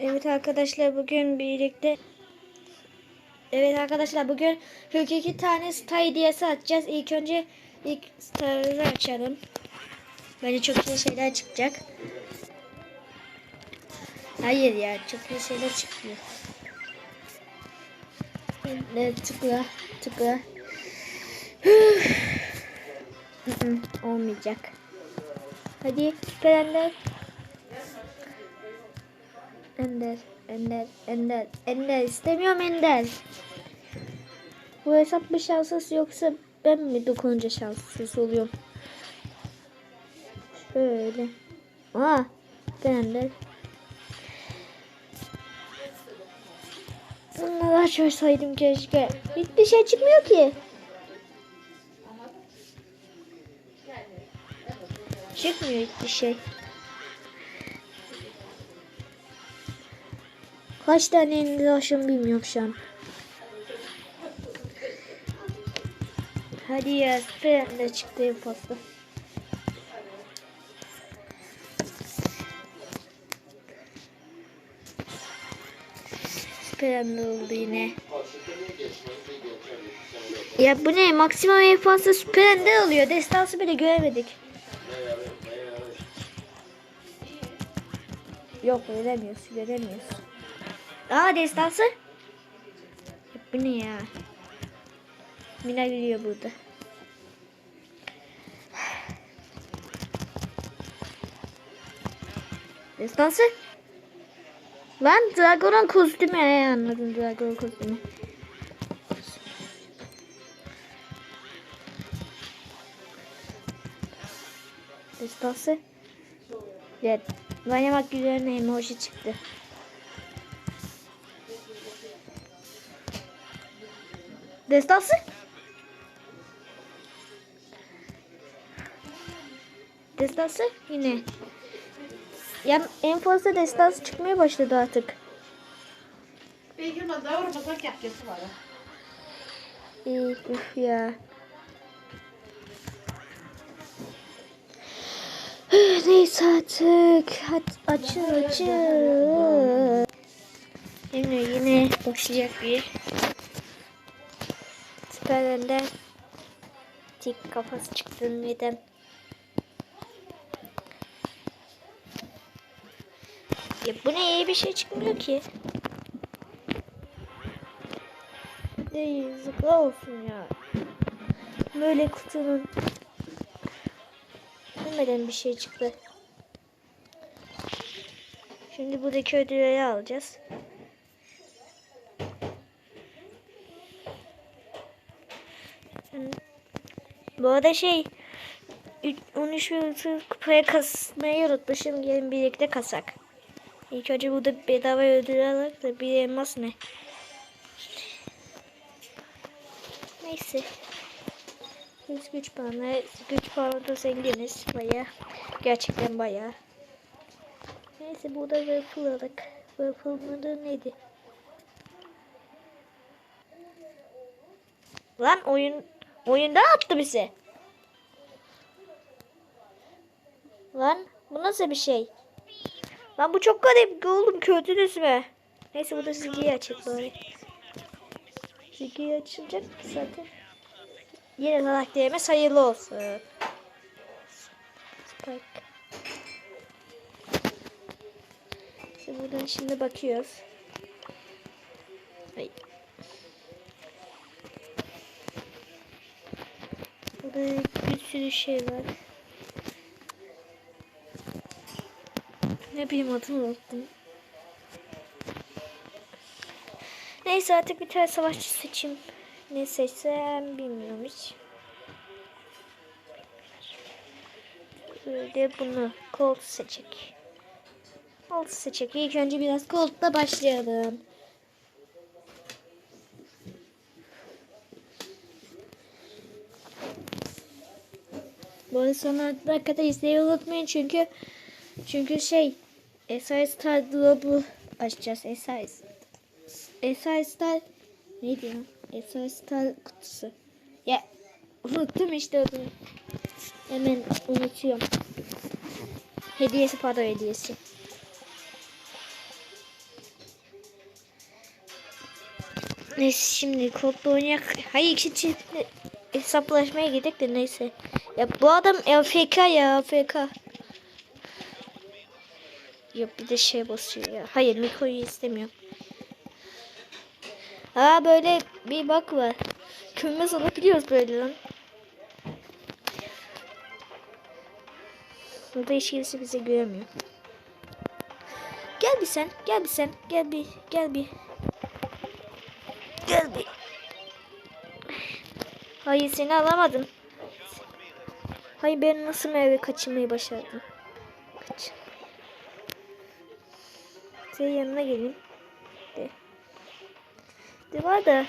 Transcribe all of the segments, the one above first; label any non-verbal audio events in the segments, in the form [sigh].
Evet arkadaşlar bugün birlikte Evet arkadaşlar bugün 42 tane star hediyesi açacağız. İlk önce ilk starları açalım. Bence çok iyi şeyler çıkacak. Hayır ya çok iyi şeyler çıkıyor. Evet tıkla tıkla. Olmayacak. Hadi Ender. Ender, Ender, Ender, Ender. istemiyorum Ender. Bu hesap mı şanssız yoksa ben mi dokununca şanssız oluyorum? Şöyle. Aa, ben Ender. Bunları açmasaydım keşke. Hiçbir şey çıkmıyor ki. Çıkmıyor hiçbir şey. Kaç tane elinde aşım bilmiyorum şu an. Hadi ya süper de çıktı fazla. Süper oldu yine. Ya bu ne? Maksimum en fazla süper ender alıyor. Destansı bile göremedik. Yok veremiyoruz. Veremiyoruz. Aa destansı. Bu ne ya? Mina gülüyor burada. Destansı. Lan Dragon'un kostümü. He, anladım Dragon'un kostümü. Destansı. Evet. Oynamak üzerine emoji çıktı. Destansı. Destansı yine. Ya en fazla destansı çıkmaya başladı artık. Vurmasak yapması var. İyi, üf ya. Neyse artık. Hadi açın açın. Yine yine başlayacak bir. Süperlerden tik kafası çıktı neden? Ya bu ne iyi bir şey çıkmıyor ki. Ne yazıklar olsun ya. Böyle kutunun bilmeden bir şey çıktı. Şimdi buradaki ödülleri alacağız. Bu arada şey 13 yıldız kupaya kasmayı unutmuşum. Gelin birlikte kasak. İlk önce burada bedava ödül alarak da bir elmas ne? Neyse. Biz güç puanı, güç puanı da zenginiz baya. Gerçekten baya. Neyse burada Whirlpool aldık. Whirlpool mıdır neydi? Lan oyun oyunda attı bizi. Lan bu nasıl bir şey? Lan bu çok garip oğlum kötünüz mü? Neyse bu da silgiyi açık bari. Silgiyi açılacak ki zaten. Yine karakterimiz hayırlı olsun. Spike. Buradan şimdi bakıyoruz. Ay. Burada bir sürü şey var. Ne bileyim adını unuttum. Neyse artık bir tane savaşçı seçeyim. Ne seçsem bilmiyorum hiç. Böyle bunu Colt seçecek. Colt seçecek. İlk önce biraz Colt'la başlayalım. Bu arada sonuna kadar izleyi unutmayın çünkü çünkü şey Esai Star Globe'u açacağız. Esai Esai Star ne diyeyim? Esai Star kutusu. Ya unuttum işte onu. Hemen unutuyorum. Hediyesi pardon hediyesi. Neyse şimdi kodla oynayak. Hayır iki çiftli hesaplaşmaya gidelim de neyse. Ya bu adam AFK ya AFK. Yok bir de şey basıyor ya. Hayır Miko'yu istemiyorum. Aa böyle bir bak var. Kırmızı olabiliyoruz böyle lan. Burada hiç kimse bizi görmüyor. Gel bir sen, gel bir sen, gel bir, gel bir. Gel bir. Hayır seni alamadım. Hayır ben nasıl eve kaçırmayı başardım. Kaç. Senin yanına gelin. De. De var da.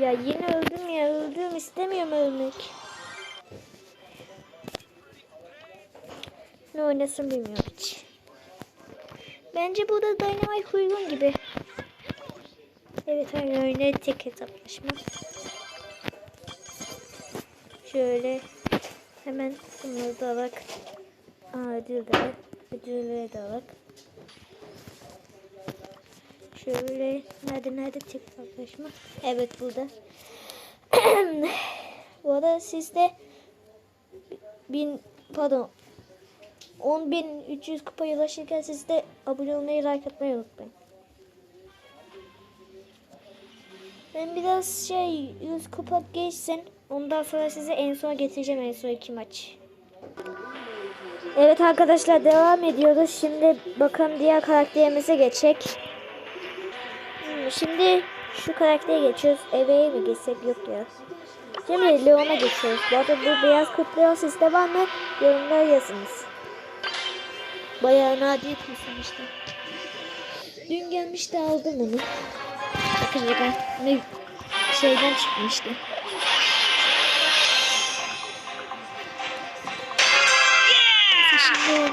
Ya yine öldüm ya öldüm istemiyorum ölmek. Ne oynasın bilmiyorum hiç. Bence bu da Dynamite uygun gibi. Evet öyle tek hesaplaşma. Şöyle hemen bunları da alak. Aa ödül de. Ödülleri de alak. Şöyle nerede nerede tek hesaplaşma. Evet burada. [clears throat] Bu arada sizde bin pardon 10.300 kupaya ulaşırken siz de abone olmayı, like atmayı unutmayın. Ben biraz şey 100 kupa geçsin. Ondan sonra size en son getireceğim en son iki maç. Evet arkadaşlar devam ediyoruz. Şimdi bakalım diğer karakterimize geçecek. Hmm, Şimdi şu karaktere geçiyoruz. Eve'ye mi geçsek yok ya. Şimdi Leon'a geçiyoruz. Bu arada bu beyaz kurt Leon sizde var mı? Yorumlara yazınız. Bayağı nadir kesilmişti. Dün gelmişti aldım onu. Ben ne şeyden çıkmıştı. Şimdi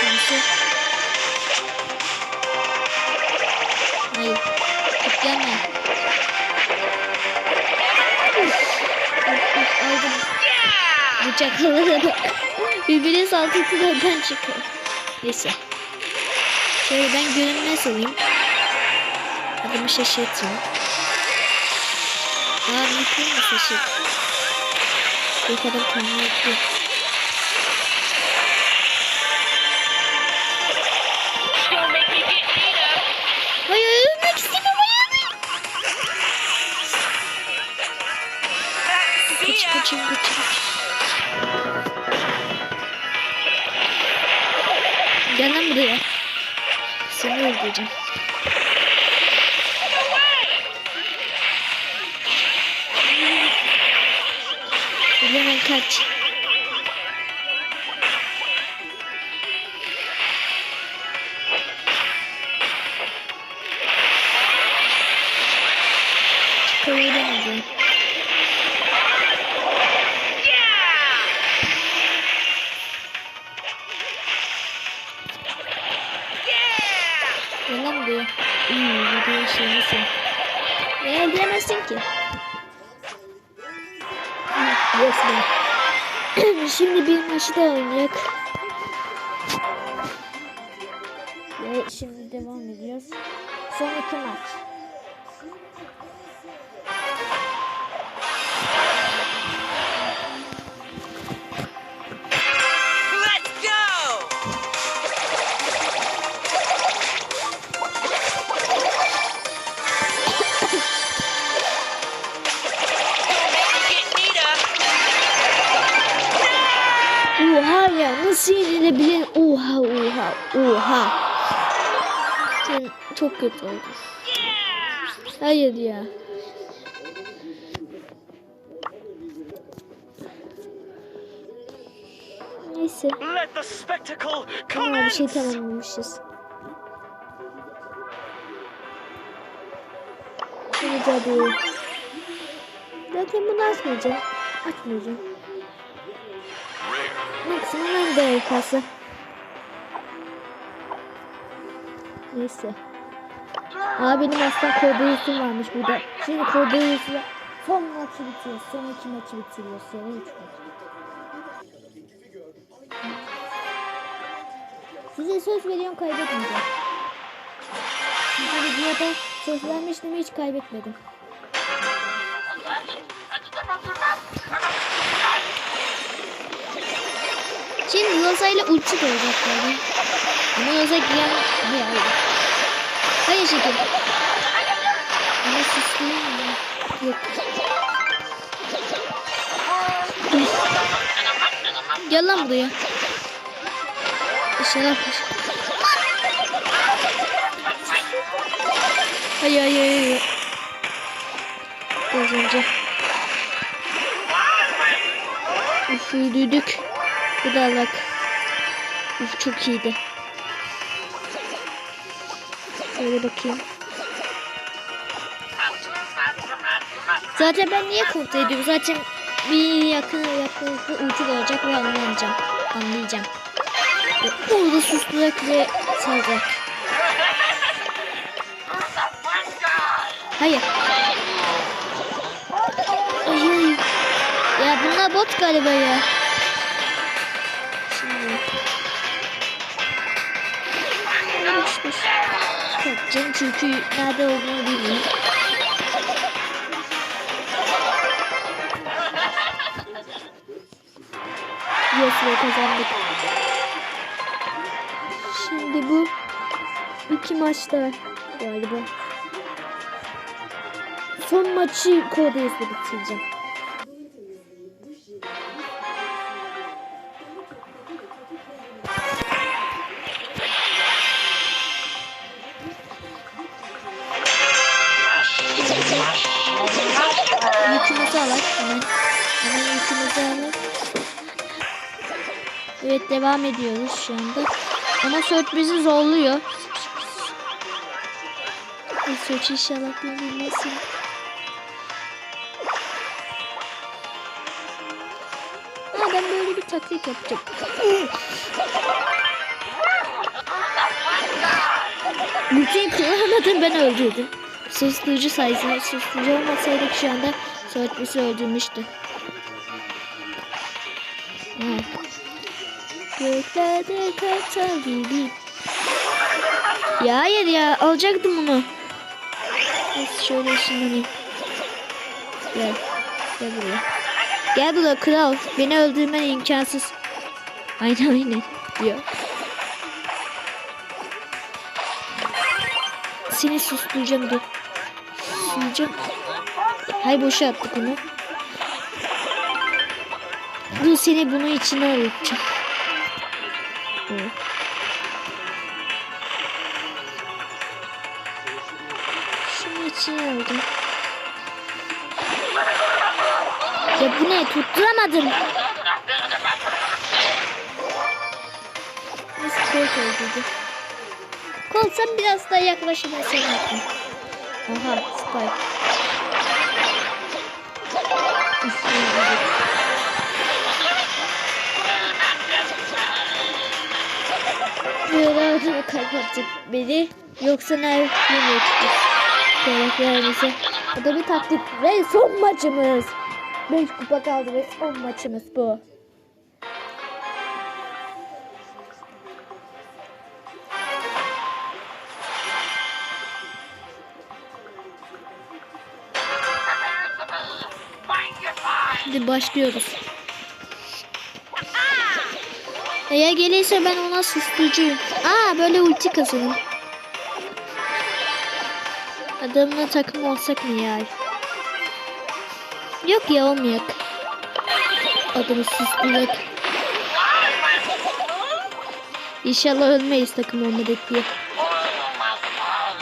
kutusu. Hayır. Gelme. Aldım. Bıçaklara [laughs] bak. Birbirine saldırtılardan çıkıyor. Neyse. Şöyle ben görünmez olayım. Adımı şaşırtayım. Aa mikro mu şaşırt? Bir kadar tahmin etti. Hayır ölmek istemiyorum hayır. Kaç kaçın kaçın. Gel Seni öldüreceğim. Hemen kaç. [clears throat] Şimdi bir maçı da oynayak. Ve şimdi devam ediyoruz. Son iki maç. Oha ya nasıl yenilebilir? Oha oha oha. Sen çok kötü oldun. Hayır ya. Neyse. Tamam bir şey tamamlamışız. Şimdi hadi. Zaten bunu açmayacağım. Açmayacağım. Maksimum dakikası. Neyse. Aa benim aslında Cordelius'um varmış burada. Şimdi Cordelius'la son maçı bitiriyoruz. Son iki maçı bitiriyoruz. Son üç maç. Size söz veriyorum kaybetmeyeceğim. Çünkü videoda söz vermiştim hiç kaybetmedim. Şimdi Loza ile ulti olacak. Ama Loza giyen bir ayrı. Hayır şeker. Ama süsleyeyim mi? Yok. Gel lan buraya. İnşallah. Hayır hayır hayır. Az önce. Uf öldürdük. Bu da bak. Uf çok iyiydi. Şöyle bakayım. Zaten ben niye kontrol ediyorum? Zaten bir yakın yakınlıkta ucu olacak ve anlayacağım. Anlayacağım. Orada susturak ve salacak. Hayır. Hayır. Ya bunlar bot galiba ya. 65 yapacağım çünkü nerede olduğunu bilmiyorum. Yes ve kazandık. Şimdi bu iki maçta galiba. Son maçı Kodes'le bitireceğim. Yükümüzü alak hemen. Hemen yükümüzü alak. Evet devam ediyoruz şu anda. Ama Search bizi zorluyor. Search inşallah bilmesin. Ha ben böyle bir taktik yapacağım. Bütün kullanamadım ben öldürdüm. Susturucu sayesinde susturucu olmasaydık şu anda Bizi öldürmüştü. Ha. Göklerde kartal gibi. Ya hayır ya alacaktım bunu. Neyse şöyle ışınlanayım. Gel. Gel buraya. Gel buraya kral. Beni öldürmen imkansız. Aynen aynen diyor. Seni susturacağım dur. Susturacağım. Hay boşa attık onu. Dur seni bunun içine arayacağım. Evet. Şunu içine aldım. Ya bu ne? Tutturamadım. Nasıl kolt öldürdü? Kolt sen biraz daha yaklaşın. Aha Spike. Böyle mı kapattık beni yoksa ne yemek Karakterimize. Bu da bir taktik ve son maçımız. 5 kupa kaldı ve son maçımız bu. Hadi başlıyoruz. Eğer gelirse ben ona susturucuyum. Aa böyle ulti kazanım. Adamla takım olsak mı ya? Yok ya olmayak. Adamı susturak. İnşallah ölmeyiz takım olmadık diye.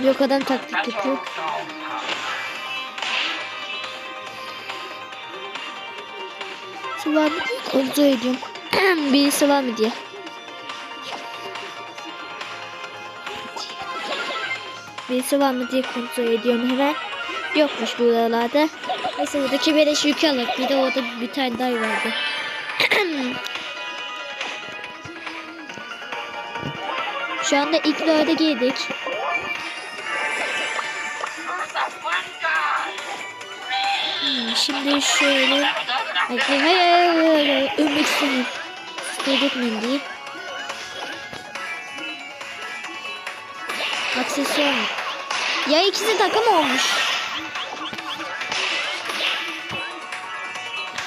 Yok adam taktik yapıyor. Sıvar mı? Kontrol ediyorum. [clears throat] Birisi var mı diye. Birisi var mı diye kontrol ediyorum hemen. Yokmuş buralarda. Neyse buradaki beleş yükü alır. Bir de orada bir tane daha vardı. [clears throat] Şu anda ilk dörde girdik. Hmm, şimdi şöyle... Hayır hayır hayır. hayır. Ölmek istemiyorum. Mı diye. Aksesuar. Ya ikisi takım olmuş.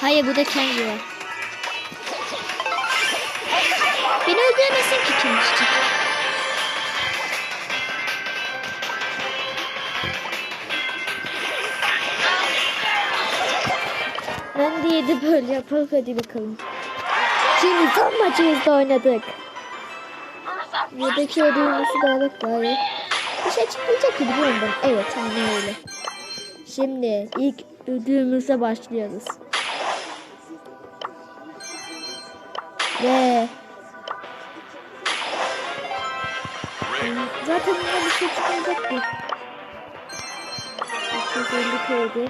Hayır bu da kendi var. Beni öldüremezsin ki kimmişti. Ben de böyle yapalım hadi bakalım. Şimdi son maçımızda oynadık. Buradaki ödülümüzü de alıp bari. Bir şey çıkmayacak biliyorum ben. Evet aynen öyle. Şimdi ilk ödülümüze başlıyoruz. Ve Zaten bunda bir şey çıkmayacak ki. 250 kredi.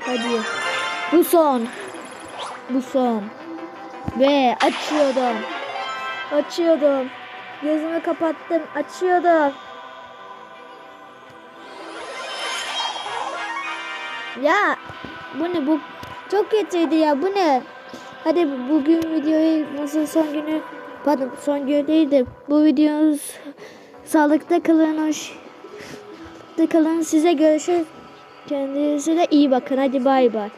Hadi. Bu son. Bu son. Ve açıyordum. Açıyordum. Gözümü kapattım. Açıyordum. Ya bu ne bu çok kötüydü ya bu ne? Hadi bugün videoyu nasıl son günü pardon son günü değil de bu videomuz sağlıkta kalın hoş kalın size görüşürüz. Kendinize de iyi bakın hadi bay bay.